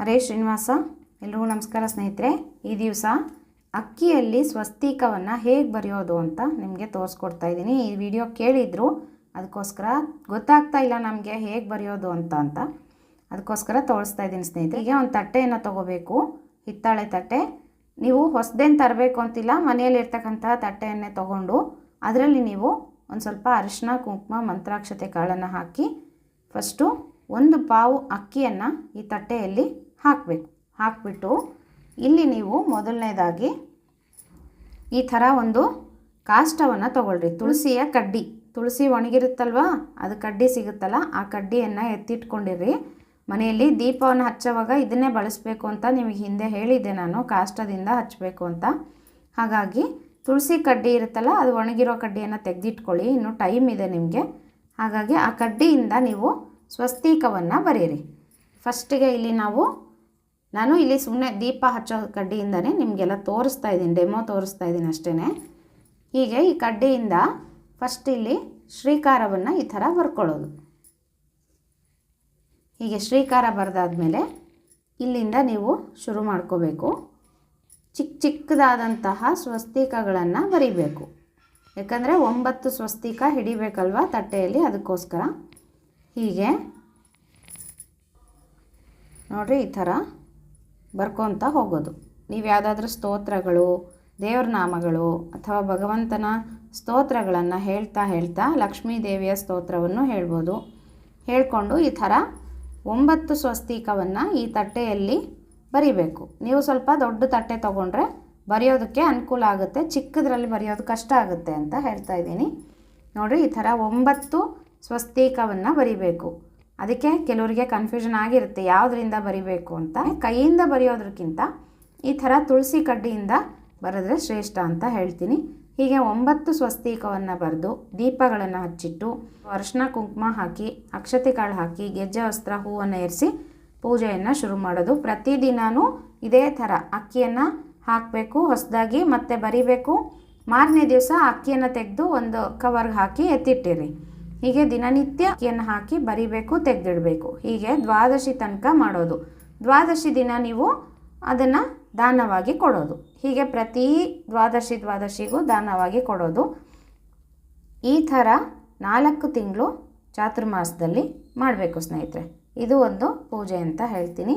ಹರೇ ಶ್ರೀನಿವಾಸ, ಎಲ್ರಿಗೂ ನಮಸ್ಕಾರ ಸ್ನೇಹಿತರೆ. ಈ ದಿವಸ ಅಕ್ಕಿಯಲ್ಲಿ ಸ್ವಸ್ತಿಕವನ್ನು ಹೇಗೆ ಬರೆಯೋದು ಅಂತ ನಿಮಗೆ ತೋರಿಸ್ಕೊಡ್ತಾ ಇದ್ದೀನಿ. ಈ ವಿಡಿಯೋ ಕೇಳಿದ್ರು ಅದಕ್ಕೋಸ್ಕರ ಗೊತ್ತಾಗ್ತಾ ಇಲ್ಲ ನಮಗೆ ಹೇಗೆ ಬರೆಯೋದು ಅಂತ ಅಂತ. ಅದಕ್ಕೋಸ್ಕರ ತೋರಿಸ್ತಾ ಇದ್ದೀನಿ ಸ್ನೇಹಿತರಿಗೆ ಒಂದು ತಟ್ಟೆಯನ್ನು ತೊಗೋಬೇಕು. ಹಿತ್ತಾಳೆ ತಟ್ಟೆ. ನೀವು ಹೊಸದೇನು ತರಬೇಕು ಅಂತಿಲ್ಲ ಮನೆಯಲ್ಲಿರ್ತಕ್ಕಂತಹ ತಟ್ಟೆಯನ್ನೇ ತೊಗೊಂಡು ಅದರಲ್ಲಿ ನೀವು ಒಂದು ಸ್ವಲ್ಪ ಅರಿಶಿನ ಕುಂಕುಮ, ಮಂತ್ರಾಕ್ಷತೆ ಕಾಳನ್ನು ಹಾಕಿ ಫಸ್ಟು ಒಂದು ಪಾವು ಅಕ್ಕಿಯನ್ನು ಈ ತಟ್ಟೆಯಲ್ಲಿ ಹಾಕಬೇಕು. ಹಾಕಿಬಿಟ್ಟು ಇಲ್ಲಿ ನೀವು ಮೊದಲನೇದಾಗಿ ಈ ಥರ ಒಂದು ಕಾಷ್ಟವನ್ನು ತೊಗೊಳ್ರಿ. ತುಳಸಿಯ ಕಡ್ಡಿ. ತುಳಸಿ ಒಣಗಿರುತ್ತಲ್ವಾ? ಅದು ಕಡ್ಡಿ ಸಿಗುತ್ತಲ್ಲ, ಆ ಕಡ್ಡಿಯನ್ನು ಎತ್ತಿಟ್ಕೊಂಡಿರಿ. ಮನೆಯಲ್ಲಿ ದೀಪವನ್ನು ಹಚ್ಚೋವಾಗ ಇದನ್ನೇ ಬಳಸಬೇಕು ಅಂತ ನಿಮಗೆ ಹಿಂದೆ ಹೇಳಿದ್ದೆ ನಾನು, ಕಾಷ್ಟದಿಂದ ಹಚ್ಚಬೇಕು ಅಂತ. ಹಾಗಾಗಿ ತುಳಸಿ ಕಡ್ಡಿ ಇರುತ್ತಲ್ಲ, ಅದು ಒಣಗಿರೋ ಕಡ್ಡಿಯನ್ನು ತೆಗೆದಿಟ್ಕೊಳ್ಳಿ. ಇನ್ನೂ ಟೈಮ್ ಇದೆ ನಿಮಗೆ. ಹಾಗಾಗಿ ಆ ಕಡ್ಡಿಯಿಂದ ನೀವು ಸ್ವಸ್ತಿಕವನ್ನು ಬರೀರಿ. ಫಸ್ಟಿಗೆ ಇಲ್ಲಿ ನಾವು ನಾನು ಇಲ್ಲಿ ಸುಮ್ಮನೆ ದೀಪ ಹಚ್ಚೋ ಕಡ್ಡಿಯಿಂದನೇ ನಿಮಗೆಲ್ಲ ತೋರಿಸ್ತಾ ಇದ್ದೀನಿ ಡೆಮೋ ತೋರಿಸ್ತಾ ಇದ್ದೀನಿ ಅಷ್ಟೇ ಹೀಗೆ ಈ ಕಡ್ಡಿಯಿಂದ ಫಸ್ಟ್ ಇಲ್ಲಿ ಶ್ರೀಕಾರವನ್ನು ಈ ಥರ ಬರ್ಕೊಳ್ಳೋದು. ಹೀಗೆ ಶ್ರೀಕಾರ ಬರೆದಾದ್ಮೇಲೆ ಇಲ್ಲಿಂದ ನೀವು ಶುರು ಮಾಡ್ಕೋಬೇಕು. ಚಿಕ್ಕ ಚಿಕ್ಕದಾದಂತಹ ಸ್ವಸ್ತಿಕಗಳನ್ನು ಬರಿಬೇಕು. ಯಾಕಂದರೆ ಒಂಬತ್ತು ಸ್ವಸ್ತಿಕ ಹಿಡಿಬೇಕಲ್ವ ತಟ್ಟೆಯಲ್ಲಿ ಅದಕ್ಕೋಸ್ಕರ. ಹೀಗೆ. ನೋಡಿರಿ ಈ ಥರ. ಬರ್ಕೊತ ಹೋಗೋದು. ನೀವು ಯಾವುದಾದ್ರೂ ಸ್ತೋತ್ರಗಳು, ದೇವ್ರ ನಾಮಗಳು ಅಥವಾ ಭಗವಂತನ ಸ್ತೋತ್ರಗಳನ್ನು ಹೇಳ್ತಾ ಹೇಳ್ತಾ ಲಕ್ಷ್ಮೀ ದೇವಿಯ ಸ್ತೋತ್ರವನ್ನು ಹೇಳ್ಬೋದು. ಹೇಳಿಕೊಂಡು ಈ ಥರ ಒಂಬತ್ತು ಸ್ವಸ್ತಿಕವನ್ನು ಈ ತಟ್ಟೆಯಲ್ಲಿ ಬರಿಬೇಕು. ನೀವು ಸ್ವಲ್ಪ ದೊಡ್ಡ ತಟ್ಟೆ ತೊಗೊಂಡ್ರೆ ಬರೆಯೋದಕ್ಕೆ ಅನುಕೂಲ ಆಗುತ್ತೆ. ಚಿಕ್ಕದ್ರಲ್ಲಿ ಬರೆಯೋದು ಕಷ್ಟ ಆಗುತ್ತೆ ಅಂತ ಹೇಳ್ತಾ ಇದ್ದೀನಿ. ನೋಡಿರಿ ಈ ಥರ ಒಂಬತ್ತು ಸ್ವಸ್ತಿಕವನ್ನು ಬರಿಬೇಕು. ಅದಕ್ಕೆ ಕೆಲವರಿಗೆ ಕನ್ಫ್ಯೂಷನ್ ಆಗಿರುತ್ತೆ, ಯಾವುದರಿಂದ ಬರಿಬೇಕು ಅಂತ. ಕೈಯಿಂದ ಬರೆಯೋದ್ರಕ್ಕಿಂತ ಈ ಥರ ತುಳಸಿ ಕಡ್ಡಿಯಿಂದ ಬರೆದ್ರೆ ಶ್ರೇಷ್ಠ ಅಂತ ಹೇಳ್ತೀನಿ. ಹೀಗೆ ಒಂಬತ್ತು ಸ್ವಸ್ತಿಕವನ್ನು ಬರೆದು ದೀಪಗಳನ್ನು ಹಚ್ಚಿಟ್ಟು, ಅರಿಶಿನ ಕುಂಕುಮ ಹಾಕಿ, ಅಕ್ಷತೆ ಕಾಳು ಹಾಕಿ, ಗೆಜ್ಜೆ, ವಸ್ತ್ರ, ಹೂವನ್ನು ಇರಿಸಿ ಪೂಜೆಯನ್ನು ಶುರು ಮಾಡೋದು. ಪ್ರತಿದಿನವೂ ಇದೇ ಥರ ಅಕ್ಕಿಯನ್ನು ಹಾಕಬೇಕು, ಹೊಸದಾಗಿ ಮತ್ತೆ ಬರಿಬೇಕು. ಮಾರನೇ ದಿವಸ ಅಕ್ಕಿಯನ್ನು ತೆಗೆದು ಒಂದು ಕವರ್ಗೆ ಹಾಕಿ ಎತ್ತಿಟ್ಟಿರಿ. ಹೀಗೆ ದಿನನಿತ್ಯ ಅಕ್ಕಿಯನ್ನು ಹಾಕಿ ಬರಿಬೇಕು, ತೆಗೆದಿಡಬೇಕು. ಹೀಗೆ ದ್ವಾದಶಿ ತನಕ ಮಾಡೋದು. ದ್ವಾದಶಿ ದಿನ ನೀವು ಅದನ್ನು ದಾನವಾಗಿ ಕೊಡೋದು. ಹೀಗೆ ಪ್ರತಿ ದ್ವಾದಶಿ ದ್ವಾದಶಿಗೂ ದಾನವಾಗಿ ಕೊಡೋದು. ಈ ಥರ ನಾಲ್ಕು ತಿಂಗಳು ಚಾತುರ್ಮಾಸದಲ್ಲಿ ಮಾಡಬೇಕು ಸ್ನೇಹಿತರೆ. ಇದು ಒಂದು ಪೂಜೆ ಅಂತ ಹೇಳ್ತೀನಿ.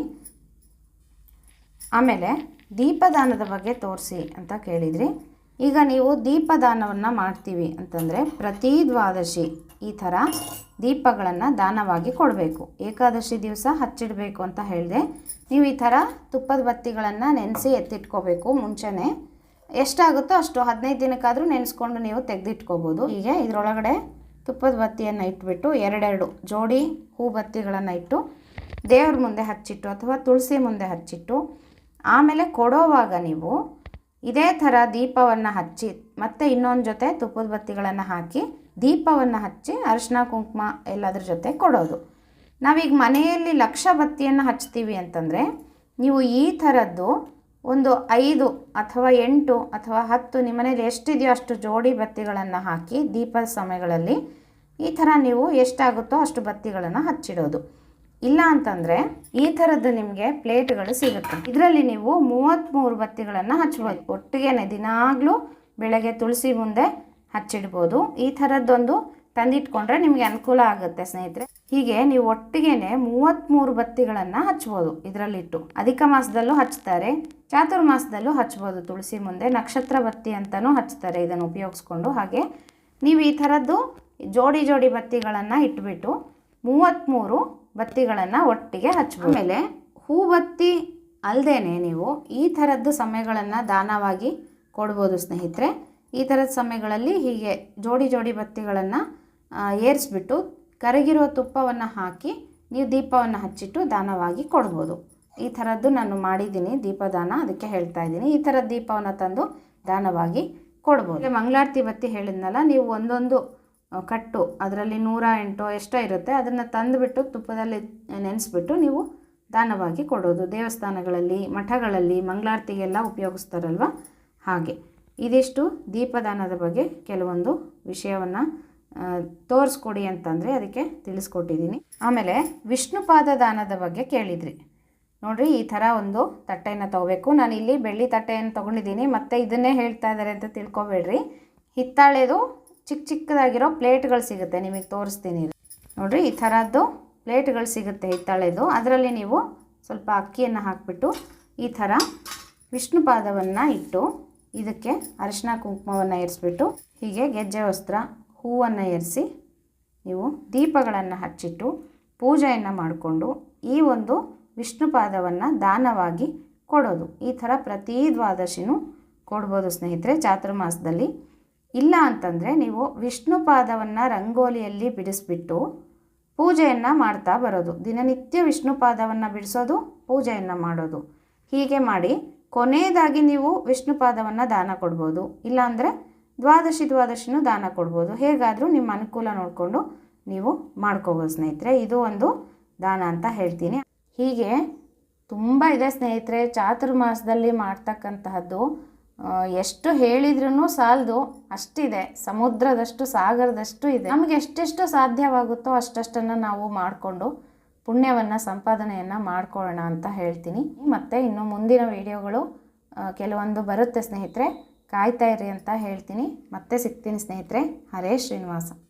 ಆಮೇಲೆ ದೀಪದಾನದ ಬಗ್ಗೆ ತೋರಿಸಿ ಅಂತ ಕೇಳಿದ್ರಿ. ಈಗ ನೀವು ದೀಪದಾನವನ್ನು ಮಾಡ್ತೀವಿ ಅಂತಂದರೆ ಪ್ರತಿ ದ್ವಾದಶಿ ಈ ಥರ ದೀಪಗಳನ್ನು ದಾನವಾಗಿ ಕೊಡಬೇಕು. ಏಕಾದಶಿ ದಿವಸ ಹಚ್ಚಿಡಬೇಕು ಅಂತ ಹೇಳಿದೆ. ನೀವು ಈ ಥರ ತುಪ್ಪದ ಬತ್ತಿಗಳನ್ನು ನೆನೆಸಿ ಎತ್ತಿಟ್ಕೋಬೇಕು ಮುಂಚೆನೇ. ಎಷ್ಟಾಗುತ್ತೋ ಅಷ್ಟು ಹದಿನೈದು ದಿನಕ್ಕಾದರೂ ನೆನೆಸ್ಕೊಂಡು ನೀವು ತೆಗೆದಿಟ್ಕೋಬೋದು. ಹೀಗೆ ಇದರೊಳಗಡೆ ತುಪ್ಪದ ಬತ್ತಿಯನ್ನು ಇಟ್ಬಿಟ್ಟು ಎರಡೆರಡು ಜೋಡಿ ಹೂ ಬತ್ತಿಗಳನ್ನು ಇಟ್ಟು ದೇವ್ರ ಮುಂದೆ ಹಚ್ಚಿಟ್ಟು ಅಥವಾ ತುಳಸಿ ಮುಂದೆ ಹಚ್ಚಿಟ್ಟು ಆಮೇಲೆ ಕೊಡೋವಾಗ ನೀವು ಇದೇ ಥರ ದೀಪವನ್ನು ಹಚ್ಚಿ, ಮತ್ತೆ ಇನ್ನೊಂದು ಜೊತೆ ತುಪ್ಪದ ಬತ್ತಿಗಳನ್ನು ಹಾಕಿ ದೀಪವನ್ನು ಹಚ್ಚಿ ಅರಿಶಿನ, ಕುಂಕುಮ ಎಲ್ಲದ್ರ ಜೊತೆ ಕೊಡೋದು. ನಾವೀಗ ಮನೆಯಲ್ಲಿ ಲಕ್ಷ ಬತ್ತಿಯನ್ನು ಹಚ್ತೀವಿ ಅಂತಂದರೆ ನೀವು ಈ ಥರದ್ದು ಒಂದು ಐದು ಅಥವಾ ಎಂಟು ಅಥವಾ ಹತ್ತು ನಿಮ್ಮ ಮನೇಲಿ ಎಷ್ಟಿದೆಯೋ ಅಷ್ಟು ಜೋಡಿ ಬತ್ತಿಗಳನ್ನು ಹಾಕಿ ದೀಪದ ಸಮಯಗಳಲ್ಲಿ ಈ ಥರ ನೀವು ಎಷ್ಟಾಗುತ್ತೋ ಅಷ್ಟು ಬತ್ತಿಗಳನ್ನು ಹಚ್ಚಿಡೋದು. ಇಲ್ಲ ಅಂತಂದರೆ ಈ ಥರದ್ದು ನಿಮಗೆ ಪ್ಲೇಟ್ಗಳು ಸಿಗುತ್ತೆ. ಇದರಲ್ಲಿ ನೀವು ಮೂವತ್ತ್ಮೂರು ಬತ್ತಿಗಳನ್ನು ಹಚ್ಬೋದು. ಒಟ್ಟಿಗೆನೆ ದಿನಾಗಲೂ ಬೆಳಗ್ಗೆ ತುಳಸಿ ಮುಂದೆ ಹಚ್ಚಿಡ್ಬೋದು. ಈ ಥರದ್ದೊಂದು ತಂದಿಟ್ಕೊಂಡ್ರೆ ನಿಮಗೆ ಅನುಕೂಲ ಆಗುತ್ತೆ ಸ್ನೇಹಿತರೆ. ಹೀಗೆ ನೀವು ಒಟ್ಟಿಗೆನೆ ಮೂವತ್ತ್ಮೂರು ಬತ್ತಿಗಳನ್ನು ಹಚ್ಬೋದು ಇದರಲ್ಲಿಟ್ಟು. ಅಧಿಕ ಮಾಸದಲ್ಲೂ ಹಚ್ತಾರೆ ಚಾತುರ್ಮಾಸದಲ್ಲೂ ಹಚ್ಬೋದು. ತುಳಸಿ ಮುಂದೆ ನಕ್ಷತ್ರ ಬತ್ತಿ ಅಂತಲೂ ಹಚ್ತಾರೆ ಇದನ್ನು ಉಪಯೋಗಿಸ್ಕೊಂಡು. ಹಾಗೆ ನೀವು ಈ ಥರದ್ದು ಜೋಡಿ ಜೋಡಿ ಬತ್ತಿಗಳನ್ನು ಇಟ್ಬಿಟ್ಟು ಮೂವತ್ತ್ಮೂರು ಬತ್ತಿಗಳನ್ನು ಒಟ್ಟಿಗೆ ಹಚ್ಬೋದು ಆಮೇಲೆ ಹೂಬತ್ತಿ ಅಲ್ಲದೇ ನೀವು ಈ ಥರದ್ದು ಸಮಯಗಳನ್ನು ದಾನವಾಗಿ ಕೊಡ್ಬೋದು ಸ್ನೇಹಿತರೆ. ಈ ಥರದ ಸಮಯಗಳಲ್ಲಿ ಹೀಗೆ ಜೋಡಿ ಜೋಡಿ ಬತ್ತಿಗಳನ್ನು ಏರಿಸ್ಬಿಟ್ಟು ಕರಗಿರೋ ತುಪ್ಪವನ್ನು ಹಾಕಿ ನೀವು ದೀಪವನ್ನು ಹಚ್ಚಿಟ್ಟು ದಾನವಾಗಿ ಕೊಡ್ಬೋದು. ಈ ಥರದ್ದು ನಾನು ಮಾಡಿದ್ದೀನಿ ದೀಪದಾನ, ಅದಕ್ಕೆ ಹೇಳ್ತಾ ಇದ್ದೀನಿ. ಈ ಥರದ ದೀಪವನ್ನು ತಂದು ದಾನವಾಗಿ ಕೊಡ್ಬೋದು. ಮಂಗಳಾರತಿ ಬತ್ತಿ ಹೇಳಿದ್ನಲ್ಲ, ನೀವು ಒಂದೊಂದು ಕಟ್ಟು. ಅದರಲ್ಲಿ ನೂರ ಎಂಟು ಎಷ್ಟೋ ಇರುತ್ತೆ. ಅದನ್ನು ತಂದುಬಿಟ್ಟು ತುಪ್ಪದಲ್ಲಿ ನೆನೆಸ್ಬಿಟ್ಟು ನೀವು ದಾನವಾಗಿ ಕೊಡೋದು. ದೇವಸ್ಥಾನಗಳಲ್ಲಿ, ಮಠಗಳಲ್ಲಿ, ಮಂಗಳಾರತಿಗೆಲ್ಲ ಉಪಯೋಗಿಸ್ತಾರಲ್ವ? ಹಾಗೆ. ಇದಿಷ್ಟು ದೀಪದಾನದ ಬಗ್ಗೆ ಕೆಲವೊಂದು ವಿಷಯವನ್ನು ತೋರಿಸ್ಕೊಡಿ ಅಂತಂದರೆ ಅದಕ್ಕೆ ತಿಳಿಸ್ಕೊಟ್ಟಿದ್ದೀನಿ. ಆಮೇಲೆ ವಿಷ್ಣುಪಾದ ದಾನದ ಬಗ್ಗೆ ಕೇಳಿದ್ರಿ. ನೋಡಿರಿ, ಈ ಥರ ಒಂದು ತಟ್ಟೆಯನ್ನು ತೊಗೋಬೇಕು. ನಾನು ಇಲ್ಲಿ ಬೆಳ್ಳಿ ತಟ್ಟೆಯನ್ನು ತೊಗೊಂಡಿದ್ದೀನಿ. ಮತ್ತು ಇದನ್ನೇ ಹೇಳ್ತಾ ಇದ್ದಾರೆ ಅಂತ ತಿಳ್ಕೊಬೇಡ್ರಿ. ಹಿತ್ತಾಳೆದು ಚಿಕ್ಕ ಚಿಕ್ಕದಾಗಿರೋ ಪ್ಲೇಟ್ಗಳು ಸಿಗುತ್ತೆ. ನಿಮಗೆ ತೋರಿಸ್ತೀನಿ ನೋಡಿರಿ, ಈ ಥರದ್ದು ಪ್ಲೇಟ್ಗಳು ಸಿಗುತ್ತೆ ಹಿತ್ತಾಳೆದು ಅದರಲ್ಲಿ ನೀವು ಸ್ವಲ್ಪ ಅಕ್ಕಿಯನ್ನು ಹಾಕಿಬಿಟ್ಟು ಈ ಥರ ವಿಷ್ಣು ಪಾದವನ್ನು ಇಟ್ಟು ಇದಕ್ಕೆ ಅರಿಶಿನ ಕುಂಕುಮವನ್ನು ಏರಿಸ್ಬಿಟ್ಟು, ಹೀಗೆ ಗೆಜ್ಜೆ ವಸ್ತ್ರ, ಹೂವನ್ನು ಏರಿಸಿ ನೀವು ದೀಪಗಳನ್ನು ಹಚ್ಚಿಟ್ಟು ಪೂಜೆಯನ್ನು ಮಾಡಿಕೊಂಡು ಈ ಒಂದು ವಿಷ್ಣು ಪಾದವನ್ನು ದಾನವಾಗಿ ಕೊಡೋದು. ಈ ಥರ ಪ್ರತಿ ದ್ವಾದಶಿನೂ ಕೊಡ್ಬೋದು ಸ್ನೇಹಿತರೆ. ಚಾತುರ್ಮಾಸದಲ್ಲಿ ಇಲ್ಲ ಅಂತಂದರೆ ನೀವು ವಿಷ್ಣು ಪಾದವನ್ನು ರಂಗೋಲಿಯಲ್ಲಿ ಬಿಡಿಸ್ಬಿಟ್ಟು ಪೂಜೆಯನ್ನು ಮಾಡ್ತಾ ಬರೋದು. ದಿನನಿತ್ಯ ವಿಷ್ಣು ಪಾದವನ್ನು ಬಿಡಿಸೋದು, ಪೂಜೆಯನ್ನು ಮಾಡೋದು. ಹೀಗೆ ಮಾಡಿ ಕೊನೆಯದಾಗಿ ನೀವು ವಿಷ್ಣು ಪಾದವನ್ನು ದಾನ ಕೊಡ್ಬೋದು. ಇಲ್ಲಾಂದರೆ ದ್ವಾದಶಿ ದ್ವಾದಶಿನೂ ದಾನ ಕೊಡ್ಬೋದು. ಹೇಗಾದರೂ ನಿಮ್ಮ ಅನುಕೂಲ ನೋಡಿಕೊಂಡು ನೀವು ಮಾಡ್ಕೋಬೋದು ಸ್ನೇಹಿತರೆ. ಇದು ಒಂದು ದಾನ ಅಂತ ಹೇಳ್ತೀನಿ. ಹೀಗೆ ತುಂಬ ಇದೆ ಸ್ನೇಹಿತರೆ, ಚಾತುರ್ಮಾಸದಲ್ಲಿ ಮಾಡ್ತಕ್ಕಂತಹದ್ದು. ಎಷ್ಟು ಹೇಳಿದ್ರೂ ಸಾಲದು ಅಷ್ಟಿದೆ. ಸಮುದ್ರದಷ್ಟು, ಸಾಗರದಷ್ಟು ಇದೆ. ನಮಗೆ ಎಷ್ಟೆಷ್ಟು ಸಾಧ್ಯವಾಗುತ್ತೋ ಅಷ್ಟಷ್ಟನ್ನು ನಾವು ಮಾಡಿಕೊಂಡು ಪುಣ್ಯವನ್ನು, ಸಂಪಾದನೆಯನ್ನು ಮಾಡ್ಕೊಳ್ಳೋಣ ಅಂತ ಹೇಳ್ತೀನಿ. ಮತ್ತು ಇನ್ನು ಮುಂದಿನ ವಿಡಿಯೋಗಳು ಕೆಲವೊಂದು ಬರುತ್ತೆ ಸ್ನೇಹಿತರೆ. ಕಾಯ್ತಾ ಇರಿ ಅಂತ ಹೇಳ್ತೀನಿ. ಮತ್ತೆ ಸಿಗ್ತೀನಿ ಸ್ನೇಹಿತರೆ. ಹರೇ ಶ್ರೀನಿವಾಸ.